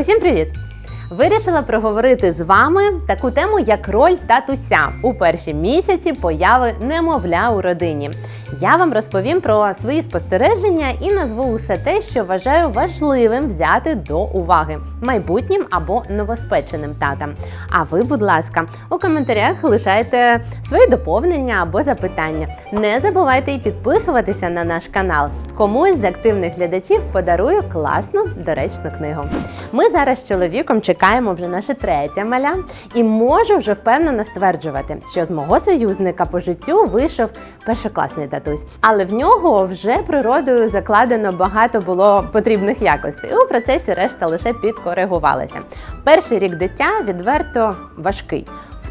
Усім привіт! Вирішила проговорити з вами таку тему, як роль татуся у перші місяці появи немовля у родині. Я вам розповім про свої спостереження і назву усе те, що вважаю важливим взяти до уваги майбутнім або новоспеченим татам. А ви, будь ласка, у коментарях лишайте свої доповнення або запитання. Не забувайте і підписуватися на наш канал. Комусь з активних глядачів подарую класну доречну книгу. Ми зараз з чоловіком чекаємо вже наше третє маля, і можу вже впевнено стверджувати, що з мого союзника по життю вийшов першокласний татусь, але в нього вже природою закладено багато було потрібних якостей. У процесі решта лише підкоригувалася. Перший рік дитя відверто важкий.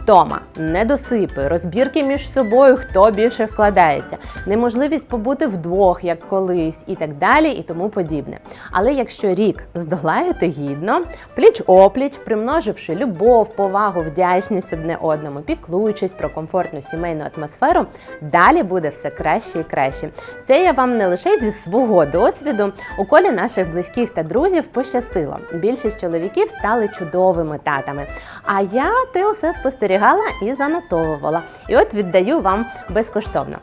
Втома, недосипи, розбірки між собою, хто більше вкладається, неможливість побути вдвох, як колись, і так далі, і тому подібне. Але якщо рік здолаєте гідно, пліч опліч, примноживши любов, повагу, вдячність одне одному, піклуючись про комфортну сімейну атмосферу, далі буде все краще і краще. Це я вам не лише зі свого досвіду. У колі наших близьких та друзів пощастило. Більшість чоловіків стали чудовими татами. А я те усе спостерігала і занотовувала. І от віддаю вам безкоштовно.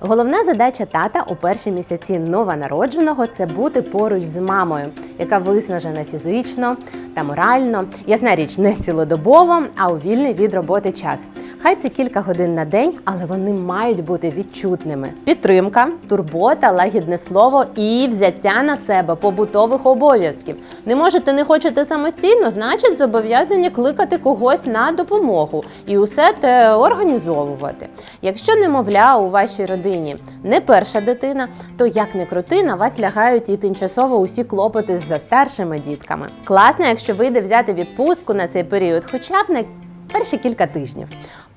Головна задача тата у перші місяці новонародженого це бути поруч з мамою, яка виснажена фізично та морально. Ясна річ, не цілодобово, а у вільний від роботи час. Хай це кілька годин на день, але вони мають бути відчутними. Підтримка, турбота, лагідне слово і взяття на себе побутових обов'язків. Не можете, не хочете самостійно, значить зобов'язані кликати когось на допомогу і усе те організовувати. Якщо немовля у вашій родині не перша дитина, то як не крути, на вас лягають і тимчасово усі клопоти за старшими дітками. Класно, якщо вийде взяти відпустку на цей період, хоча б на перші кілька тижнів.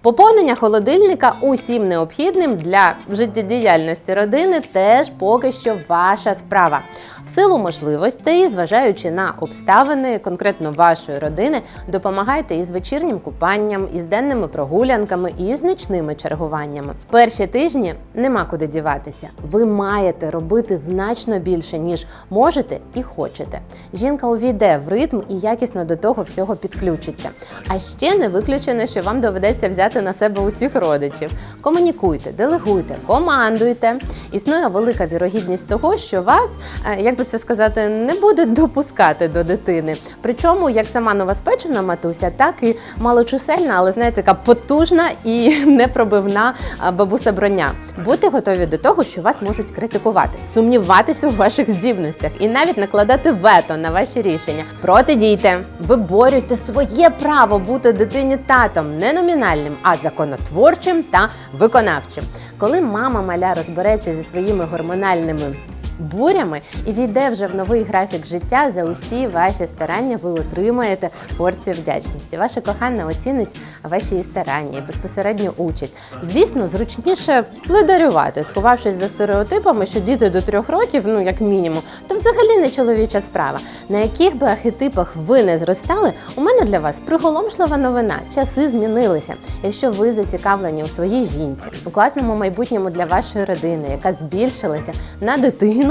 Поповнення холодильника усім необхідним для життєдіяльності родини теж поки що ваша справа. В силу можливостей, зважаючи на обставини конкретно вашої родини, допомагайте із вечірнім купанням, із денними прогулянками і з нічними чергуваннями. Перші тижні нема куди діватися. Ви маєте робити значно більше, ніж можете і хочете. Жінка увійде в ритм і якісно до того всього підключиться. А ще не виключено, що вам доведеться взяти на себе усіх родичів. Комунікуйте, делегуйте, командуйте. Існує велика вірогідність того, що вас, е, як би це сказати, не будуть допускати до дитини. Причому як сама новоспечена матуся, так і малочисельна, але знаєте, така потужна і непробивна бабуся броня. Будьте готові до того, що вас можуть критикувати, сумніватися у ваших здібностях і навіть накладати вето на ваші рішення. Протидійте, виборюйте своє право бути дитині татом, не номінальним, а законотворчим та виконавчим. Коли мама маля розбереться зі своїми гормональними бурями і війде вже в новий графік життя за усі ваші старання, ви отримаєте порцію вдячності. Ваша кохана оцінить ваші старання і безпосередню участь. Звісно, зручніше ледарювати, сховавшись за стереотипами, що діти до трьох років, ну як мінімум, то взагалі не чоловіча справа. На яких би архетипах ви не зростали, у мене для вас приголомшлива новина. Часи змінилися. Якщо ви зацікавлені у своїй жінці, у класному майбутньому для вашої родини, яка збільшилася на дитину,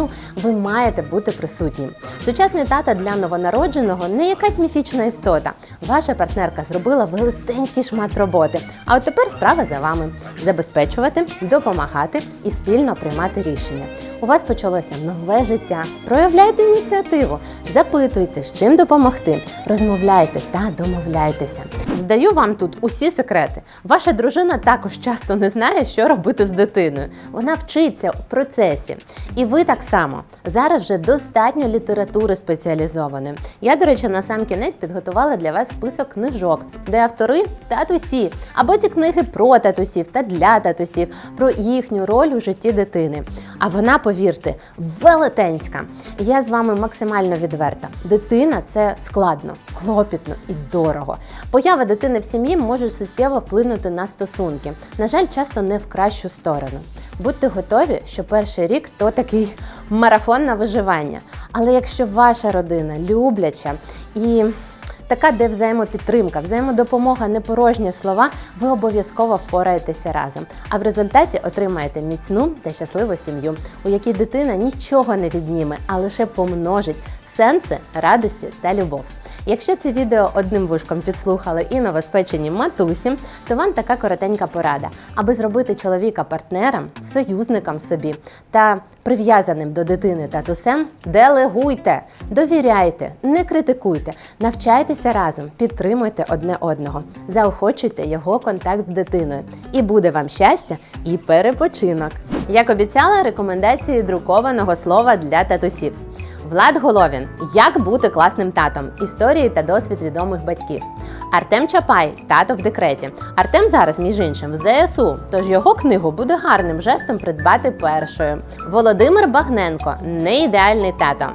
ви маєте бути присутнім. Сучасний тата для новонародженого не якась міфічна істота. Ваша партнерка зробила велетенський шмат роботи. А от тепер справа за вами: забезпечувати, допомагати і спільно приймати рішення. У вас почалося нове життя. Проявляйте ініціативу, запитуйте, з чим допомогти, розмовляйте та домовляйтеся. Здаю вам тут усі секрети. Ваша дружина також часто не знає, що робити з дитиною. Вона вчиться у процесі. І ви так само. Зараз вже достатньо літератури спеціалізованої. Я, до речі, на сам кінець підготувала для вас список книжок, де автори татусі, або ці книги про татусів та для татусів, про їхню роль у житті дитини. А вона, повірте, велетенська. Я з вами максимально відверта. Дитина це складно, клопітно і дорого. Поява дитини в сім'ї може суттєво вплинути на стосунки. На жаль, часто не в кращу сторону. Будьте готові, що перший рік то такий марафон на виживання. Але якщо ваша родина любляча і така, де взаємопідтримка, взаємодопомога, не порожні слова, ви обов'язково впораєтеся разом. А в результаті отримаєте міцну та щасливу сім'ю, у якій дитина нічого не відніме, а лише помножить сенси, радості та любов. Якщо це відео одним вушком підслухали і новоспечені матусі, то вам така коротенька порада, аби зробити чоловіка партнером, союзником собі та прив'язаним до дитини татусем, делегуйте, довіряйте, не критикуйте, навчайтеся разом, підтримуйте одне одного, заохочуйте його контакт з дитиною. І буде вам щастя і перепочинок. Як обіцяла, рекомендації друкованого слова для татусів. Влад Головін Як бути класним татом. Історії та досвід відомих батьків. Артем Чапай тато в декреті. Артем зараз, між іншим, в ЗСУ. Тож його книгу буде гарним жестом придбати першою. Володимир Багненко не ідеальний тато.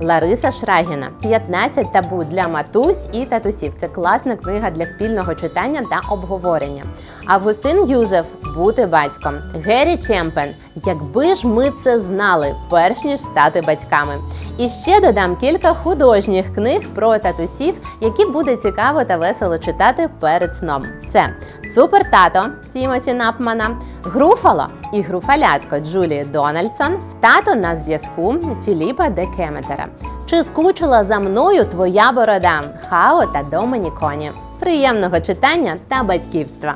Лариса Шрагіна 15 табу для матусь і татусів. Це класна книга для спільного читання та обговорення. Августин Юзеф Бути батьком. Гері Чемпен Якби ж ми це знали, перш ніж стати батьками. І ще додам кілька художніх книг про татусів, які буде цікаво та весело читати перед сном. Це Супер тато Тімоті Напмана, Груфало і Груфалятко Джулії Дональдсон, тато на зв'язку Філіпа Де Кеметера. Чи скучила за мною твоя борода? Хао та Домініконі. Приємного читання та батьківства!